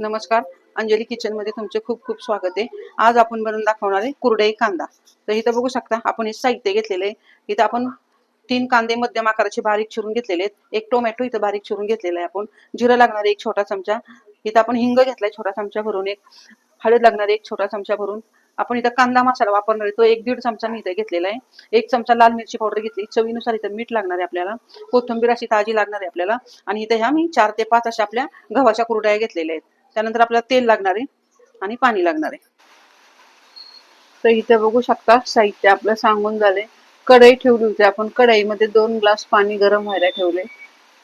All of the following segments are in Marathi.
नमस्कार. अंजली किचनमध्ये तुमचे खूप खूप स्वागत आहे. आज आपण बनवून दाखवणार आहे कुरडई कांदा. तर इथं बघू शकता आपण हे साहित्य घेतलेले आहे. इथं आपण तीन कांदे मध्यम आकाराचे बारीक चिरून घेतलेले आहेत. एक टोमॅटो इथं बारीक चिरून घेतलेला आहे आपण. जिरं लागणार एक छोटा चमचा. इथं आपण हिंग घेतलाय छोटा चमचा भरून एक. हळद लागणार एक छोटा चमचा भरून. आपण इथं कांदा मसाला वापरणार आहे. तो एक दीड चमचा मी इथं घेतलेला आहे. एक चमचा लाल मिरची पावडर घेतली. चवीनुसार इथं मीठ लागणार आहे आपल्याला. कोथिंबीर अशी ताजी लागणार आहे आपल्याला. आणि इथं ह्या मी चार ते पाच अशा आपल्या गव्हाच्या कुरड्या घेतलेल्या आहेत. त्यानंतर आपल्याला तेल लागणार आहे आणि पाणी लागणार आहे. तर इथे बघू शकता साहित्य आपलं सांगून झाले कढई ठेवली होती आपण. कढईमध्ये दोन ग्लास पाणी गरम व्हायला ठेवले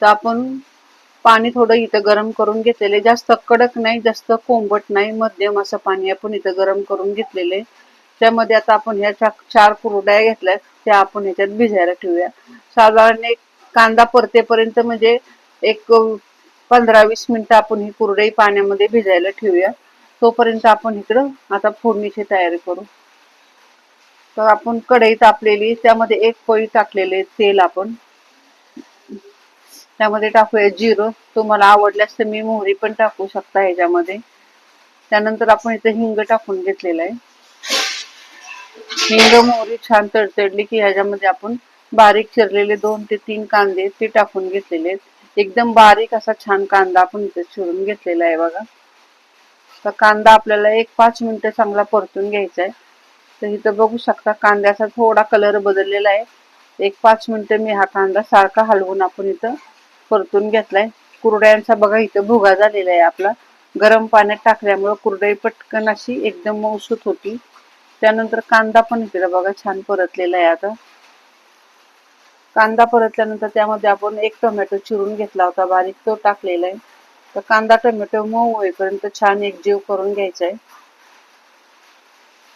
तर आपण पाणी थोडं इथं गरम करून घेतलेले जास्त कडक नाही जास्त कोंबट नाही मध्यम असं पाणी आपण इथं गरम करून घेतलेले त्यामध्ये आता आपण ह्या चार कुरड्या घेतल्या त्या आपण ह्याच्यात भिजायला ठेवूया. साधारण एक कांदा परतेपर्यंत म्हणजे एक पंधरा वीस मिनिटं आपण ही कुरडई पाण्यामध्ये भिजायला ठेवूया. तोपर्यंत आपण इकडं आता फोडणीची तयारी करू. तर आपण कढई तापलेली त्यामध्ये एक पळी टाकलेले तेल आपण. त्यामध्ये टाकूया जिरं. तुम्हाला आवडल्यास तर मी मोहरी पण टाकू शकता ह्याच्यामध्ये. त्यानंतर आपण इथे हिंग टाकून घेतलेला आहे. हिंग मोहरी छान तडतडली की ह्याच्यामध्ये आपण बारीक चिरलेले दोन ते तीन कांदे ते टाकून घेतलेले आहेत. एकदम बारीक असा छान कांदा आपण इथे चिरून घेतलेला आहे बघा. तर कांदा आपल्याला एक पाच मिनिटं चांगला परतून घ्यायचा आहे तर इथं बघू शकता कांद्याचा थोडा कलर बदललेला आहे. एक पाच मिनिटं मी हा कांदा सारखा हलवून आपण इथं परतून घेतलाय. कुरड्यांचा बघा इथं भुगा झालेला आहे आपला. गरम पाण्यात टाकल्यामुळं कुरडई पटकन अशी एकदम मौसूत होती. त्यानंतर कांदा पण इकडे बघा छान परतलेला आहे आता. कांदा परतल्यानंतर त्यामध्ये आपण एक टोमॅटो चिरून घेतला होता बारीक तो टाकलेला आहे. तर कांदा टोमॅटो मऊ होईपर्यंत छान एकजीव करून घ्यायचा आहे.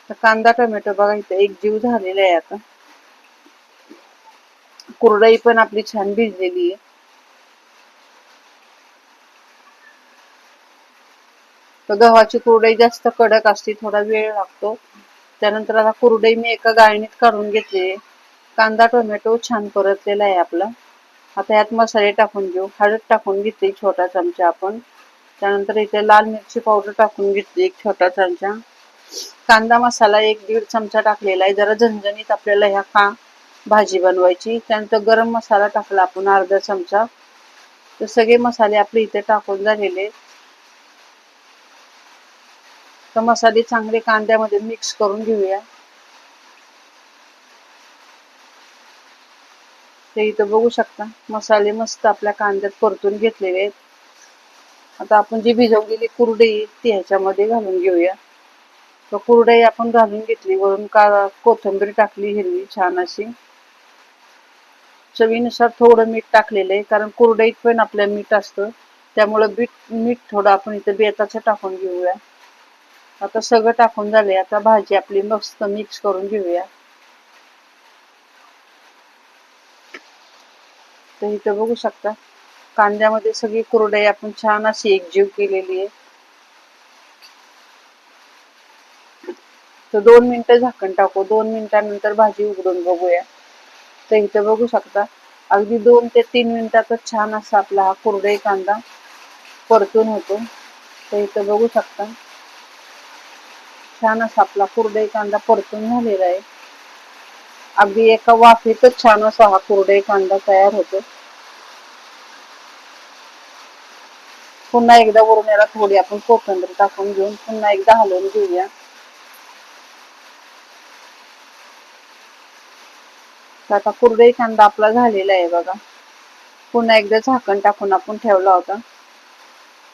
तर कांदा टोमॅटो बघा इथं एकजीव झालेला आहे आता. कुरडई पण आपली छान भिजलेली आहे. तर गव्हाची कुरडई जास्त कडक असते थोडा वेळ लागतो. त्यानंतर आता कुरडई मी एका गाळणीत काढून घेतली कांदा टोमॅटो छान परतलेला आहे आपला. आता यात मसाले टाकून घेऊ. हळद टाकून घेतली छोटा चमचा आपण. त्यानंतर इथे लाल मिरची पावडर टाकून घेतली एक छोटा चमचा. कांदा मसाला एक दीड चमचा टाकलेला आहे. जरा झणझणीत आपल्याला ह्या का भाजी बनवायची. त्यानंतर गरम मसाला टाकला आपण अर्धा चमचा. तर सगळे मसाले आपले इथे टाकून झालेले. तर मसाले चांगले कांद्यामध्ये मिक्स करून घेऊया. ते इथं बघू शकता. मसाले मस्त आपल्या कांद्यात परतून घेतलेले आहेत. आता आपण जी भिजवलेली कुरडई ती ह्याच्यामध्ये घालून घेऊया. तर कुरडई आपण घालून घेतली. वरून का कोथिंबीर टाकली हिरवी छान अशी. चवीनुसार थोडं मीठ टाकलेलं आहे कारण कुरडईत पण आपल्या मीठ असतं. त्यामुळं बीट मीठ थोडं आपण इथं बेताचं टाकून घेऊया. आता सगळं टाकून झाले आता भाजी आपली मस्त मिक्स करून घेऊया. तर इथं बघू शकता कांद्यामध्ये सगळी कुरडई आपण छान अशी एकजीव केलेली आहे. तर दोन मिनिटं झाकण टाकू दोन मिनिटांनंतर भाजी उघडून बघूया. तर इथं बघू शकता अगदी दोन ते तीन मिनिटातच छान असा आपला हा कुरडई कांदा परतून होतो. तर इथं बघू शकता छान असा आपला कुरडई कांदा परतून झालेला आहे. अगदी एका वाफेतच छान असा हा कुरडई कांदा तयार होतो. पुन्हा एकदा वरून याला थोडी आपण कोथिंबीर टाकून घेऊन पुन्हा एकदा हलवून घेऊया. तर आता कुरडई कांदा आपला झालेला आहे बघा. पुन्हा एकदा झाकण टाकून आपण ठेवला होता.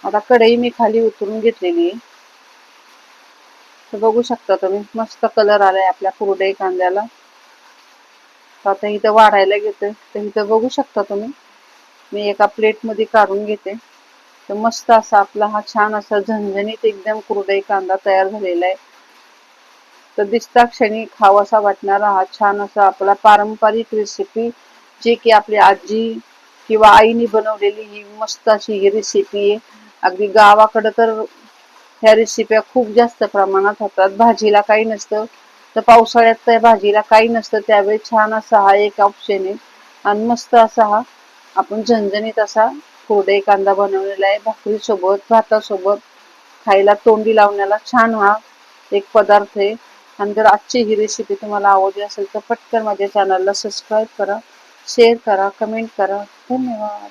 आता कढई मी खाली उतरून घेतलेली आहे. तर बघू शकता तुम्ही मस्त कलर आलाय आपल्या कुरडई कांद्याला. आता इथं वाढायला घेते तर इथं बघू शकता तुम्ही मी एका प्लेटमध्ये काढून घेते. तर मस्त असा आपला हा छान असा झणझणीत एकदम कुरडई कांदा तयार झालेला आहे. तर दिसता क्षणी खावासा वाटणारा हा छान असा आपला पारंपरिक रेसिपी जी की आपली आजी किंवा आईने बनवलेली ही मस्त अशी ही रेसिपी आहे. अगदी गावाकडं तर ह्या रेसिप्या खूप जास्त प्रमाणात होतात. भाजीला काही नसतं. तर पावसाळ्यात त्या भाजीला काही नसतं. त्यावेळी छान असा हा एक ऑप्शन आहे. आणि मस्त असा हा आपण झणझणीत असा थोडे कांदा बनवलेला आहे भाकरी सोबत भातासोबत. खायला तोंडी लावण्याला छान हा एक पदार्थ आहे. आणि जर आजची ही रेसिपी तुम्हाला आवडली असेल तर पटकन माझ्या चॅनलला सबस्क्राईब करा शेअर करा कमेंट करा. धन्यवाद.